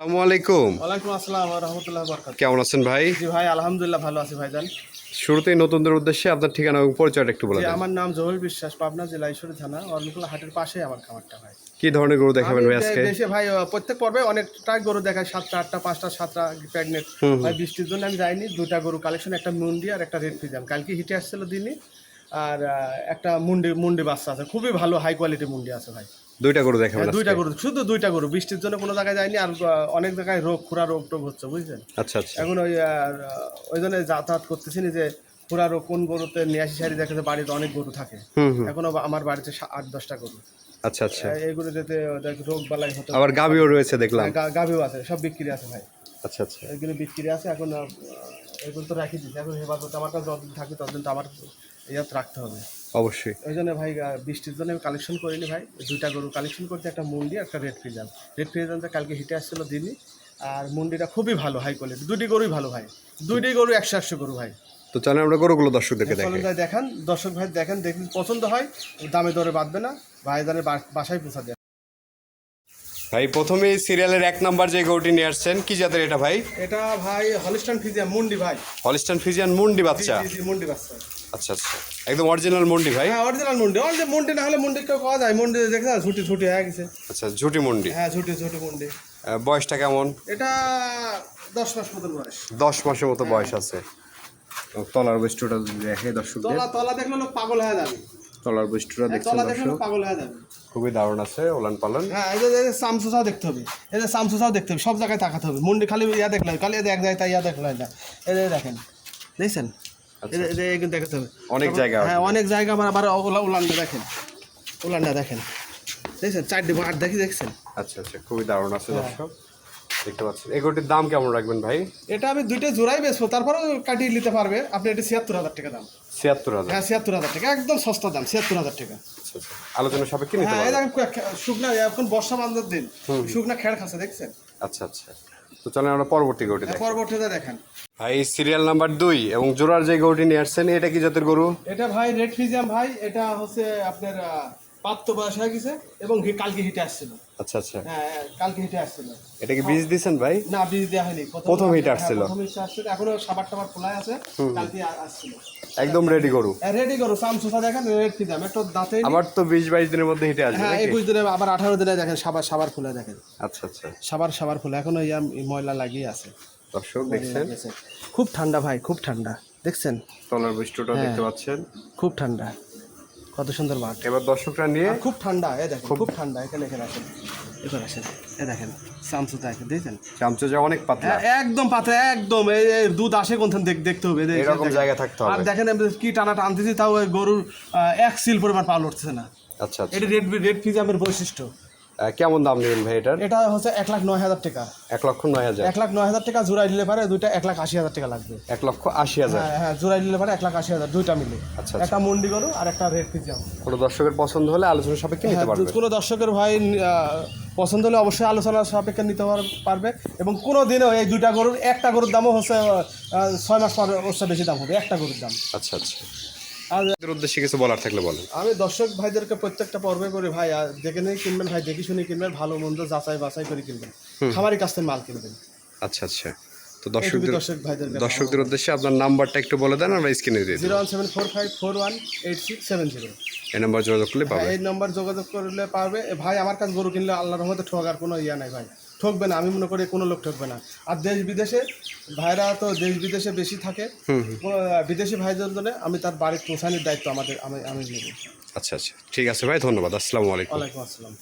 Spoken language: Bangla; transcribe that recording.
আসসালামু আলাইকুম। ওয়ালাইকুম আসসালাম রহমতুল্লাহ কেমন আছেন ভাই? জি ভাই আলহামদুলিল্লাহ ভালো আছি ভাইজান। শুরুতেই নতুনদের উদ্দেশ্যে আপনার ঠিকানা এবং পরিচয়টা একটু বলে আমার নাম বিশ্বাস পাবনা জেলা ঈশ্বরী থানা অরণকুলা হাটের পাশেই আমার খামারটা ভাই। কি ধরনের গরু দেখাবেন ভাই আজকে? দেশে ভাই প্রত্যেক পর্বে অনেকটা গরু দেখায় সাতটা আটটা পাঁচটা সাতটা প্রেগনেন্ট ভাই বৃষ্টির জন্য আমি যাইনি দুটা গরু কালেকশন একটা মুন্ডি আর একটা রেড ফিজাম কালকে হিটে আসছিল দিনই আর একটা মুন্ডি মুন্ডি বাচ্চা আছে। খুবই ভালো হাই কোয়ালিটি মুন্ডি আছে ভাই। দুইটা গরু দেখাবেন হ্যাঁ, দুইটা গরু শুধু দুইটা গরু। বৃষ্টির জন্য কোনো জায়গায় যায়নি আর অনেক জায়গায় রোগ খুরা রোগ টোগ হচ্ছে বুঝছেন? আচ্ছা আচ্ছা। এখন ওই ওই জন্য যাতায়াত করতেছি যে পুরা রোগ কোন গরুতে নিয়াশি সারি দেখে যে বাড়িতে অনেক গরু থাকে। এখনও আমার বাড়িতে আট দশটা গরু। আচ্ছা আচ্ছা। এইগুলো যাতে রোগ বালাই হতো আবার গাবিও রয়েছে দেখলাম। গা- গাভীও আছে সব বিক্রি আছে ভাই। আচ্ছা আচ্ছা। এগুলো বিক্রি আছে এখন এগুলো তো রাখি দিচ্ছি এখন হেফাজত আমার কাছে যতদিন থাকবে ততদিন তো আমার ইয়াত রাখতে হবে। অবশ্যই। ওই জন্য ভাই বৃষ্টির জন্য আমি কালেকশন করিনি ভাই। দুইটা গরু কালেকশন করতে একটা মুন্ডি একটা রেড ফ্রিজান রেড ফ্রিজানটা কালকে হিটে আসছিল দিনই। আর মুন্ডিটা খুবই ভালো হাই কোয়ালিটি দুটি গরুই ভালো ভাই। দুইটি গরু একশো একশো গরু ভাই। তো চলেন আমরা গরুগুলো দর্শকদেরকে দেখাই। ভাই দেখান। দর্শক ভাই দেখেন দেখুন পছন্দ হয় দামে দরে বাঁধবে না। ভাইজানের বা- বাসায় পৌঁছা দেয় ভাই প্রথমেই সিরিয়ালের এক নাম্বার যে গরুটি নিয়ে আসছেন কি জাতের এটা ভাই? এটা ভাই হলিস্টান ফিজিয়া মুন্ডি ভাই। হলিস্টান ফিজিয়ান মুন্ডি বাচ্চা। মুন্ডি বাচ্চা। আচ্ছা আচ্ছা। একদম অরিজিনাল মুন্ডি ভাই? হ্যাঁ অরিজিনাল মুন্ডি। অরিজিনাল মুন্ডি না হলে মুন্ডি কেউ পাওয়া যায়। মুন্ডি দেখে না ঝুটি ঝুটি হয়ে গেছে। আচ্ছা ঝুটি মুন্ডি? হ্যাঁ ঝুটি ঝুটি মুন্ডি। বয়সটা কেমন? এটা দশ মাস মতন বয়স। দশ মাসের মতো বয়স আছে। তলার বৈষ্টটা দেখে দর্শকদের তলা তলা দেখলে লোক পাগল হয়ে যাবে। তলার দেখছেন তলা দেখলে দর্শক। লোক পাগল হয়ে যাবে। খুবই দারুণ আছে ওলান পালন। হ্যাঁ এই যে সামসুসাও দেখতে হবে। এই যে সামসুসাও দেখতে হবে। সব জায়গায় তাকাতে হবে। মুন্ডি খালি ইয়া দেখলে খালি এক জায়গায় তাই ইয়া দেখলে না। এই যে দেখেন। দেখছেন? এই যে- এই যে এগুলো দেখাতে হবে অনেক জায়গা হ্যাঁ অনেক জায়গা আবার আবার উলানটা দেখেন। উলানটা দেখেন। দেখছেন? চারটে আট দেখি দেখছেন? আচ্ছা আচ্ছা খুবই দারুণ আছে দর্শক। দেখতে পাচ্ছেন। এগুলোটির দাম কেমন রাখবেন ভাই? এটা আমি দুইটা জোড়াই বেচবো তারপরেও কাটিয়ে নিতে পারবে। আপনি এটা ছিয়াত্তর হাজার টাকা দাম। ছিয়াত্তর হাজার। হ্যাঁ ছিয়াত্তর হাজার টাকা। একদম সস্তা দাম ছিয়াত্তর হাজার টাকা। আচ্ছা আচ্ছা। আলোচনা সাপেক্ষে নিতে হ্যাঁ পারবেন। শুকনা এখন বর্ষা বান্ধার দিন। শুকনা খেড় খাচ্ছে দেখছেন? আচ্ছা আচ্ছা। তো চলেন আমরা পরবর্তী গরুটি পরবর্তীটা দেখেন। ভাই সিরিয়াল নাম্বার দুই এবং জোড়ার যে গরুটি নিয়ে আসছেন এটা কি জাতের গরু? এটা ভাই রেড ফিজিয়াম ভাই এটা হচ্ছে আপনার প্রাপ্ত বয়স হয়ে গেছে এবং কালকে হিটে আসছিল। আচ্ছা আচ্ছা। হ্যাঁ হ্যাঁ, কালকে হিটে আসছিল। এটা কি বীজ দিয়েছেন ভাই? না বীজ দেওয়া হয়নি। প্রথম হিট হ্যাঁ, আসছিল। প্রথম হিট আসছিল। এখনও সাবার টাবার খোলা আছে। কালকে আসছিল। একদম রেডি গরু। রেডি করো সামসুসা দেখেন রেড ফিজিয়াম একটু দাঁতে আবার তো বিশ বাইশ দিনের মধ্যে হিটে আসবে হ্যাঁ নাকি? একুশ দিনে আবার আঠারো দিনে দেখেন সাবার সাবার খুলে দেখেন। আচ্ছা আচ্ছা। সাবার সাবার খুলে। এখনও ইয়া ময়লা লাগিয়ে আছে। দর্শক দেখছেন? খুব ঠান্ডা ভাই খুব ঠান্ডা। দেখছেন? তলার বৈষ্টটা হ্যাঁ। দেখতে পাচ্ছেন। খুব ঠান্ডা। কত সুন্দর মাঠ। এবার দর্শকরা নিয়ে খুব ঠান্ডা এ দেখেন খুব ঠান্ডা এখানে এখানে আসেন। এবার আসেন এ দেখেন সামসুতা এখানে দেখছেন? যা অনেক পাতলা। একদম পাতলা একদম এই দুধ আসে কোন দেখ দেখতে হবে এরকম জায়গা থাকতে হবে। আর দেখেন আমি কি টানা টানতেছি তাও ওই গরুর এক সিল পরিমাণ পাল উঠছে না। আচ্ছা আচ্ছা। এটা রেড রেড ফিজামের বৈশিষ্ট্য। কেমন দাম নেবেন ভাই এটার? এটা হচ্ছে এক লাখ নয় হাজার টাকা। এক লক্ষ নয় হাজার। এক লাখ নয় হাজার টাকা জোড়াই দিলে পারে দুইটা এক লাখ আশি হাজার টাকা লাগবে। এক লক্ষ আশি হাজার। হ্যাঁ হ্যাঁ জোড়াই দিলে পারে এক লাখ আশি হাজার দুইটা মিলে। আচ্ছা, একটা মন্ডি গরু আর একটা রেড ফিজাম কোনো দর্শকের পছন্দ হলে আলোচনা সাপেক্ষে নিতে হ্যাঁ, পারবে। কোনো দর্শকের ভাই পছন্দ হলে অবশ্যই আলোচনা সাপেক্ষে নিতে পার- পারবে। এবং কোনো দিনও এই দুইটা গরুর একটা গরুর দামও হচ্ছে ছয় মাস পর হচ্ছে বেশি দাম হবে একটা গরুর দাম। আচ্ছা আচ্ছা। উদ্দেশ্যে কিছু বলার থাকলে বলেন। আমি দর্শক ভাইদেরকে প্রত্যেকটা পর্বে করে ভাই দেখে নিয়ে কিনবেন ভাই দেখে শুনে কিনবেন ভালো মন্দ যাচাই বাছাই করে কিনবেন। খামারি কাছ থেকে মাল কিনবেন। আচ্ছা আচ্ছা। তো দর্শকদের দর্শক ভাইদের দর্শকদের উদ্দেশ্যে আপনার নাম্বারটা একটু বলে দেন আমরা স্ক্রিনে দিয়ে zero one seven four five four one eight six seven zero. এই নাম্বার যোগাযোগ করলে পাবে। এই নম্বর যোগাযোগ করলে পাবে ভাই আমার কাছে গরু কিনলে আল্লাহর রহমতে ঠকার কোনো ইয়া নাই ভাই। ঠকবে না আমি মনে করি কোনো লোক ঠকবে না। আর দেশ বিদেশে ভাইরা তো দেশ বিদেশে বেশি থাকে। বিদেশি ভাইদের জন্য আমি তার বাড়ির পৌঁছানোর দায়িত্ব আমাদের আমি আমি নেব। আচ্ছা আচ্ছা। ঠিক আছে ভাই ধন্যবাদ। আসসালামু আলাইকুম। ওয়ালাইকুম আসসালাম।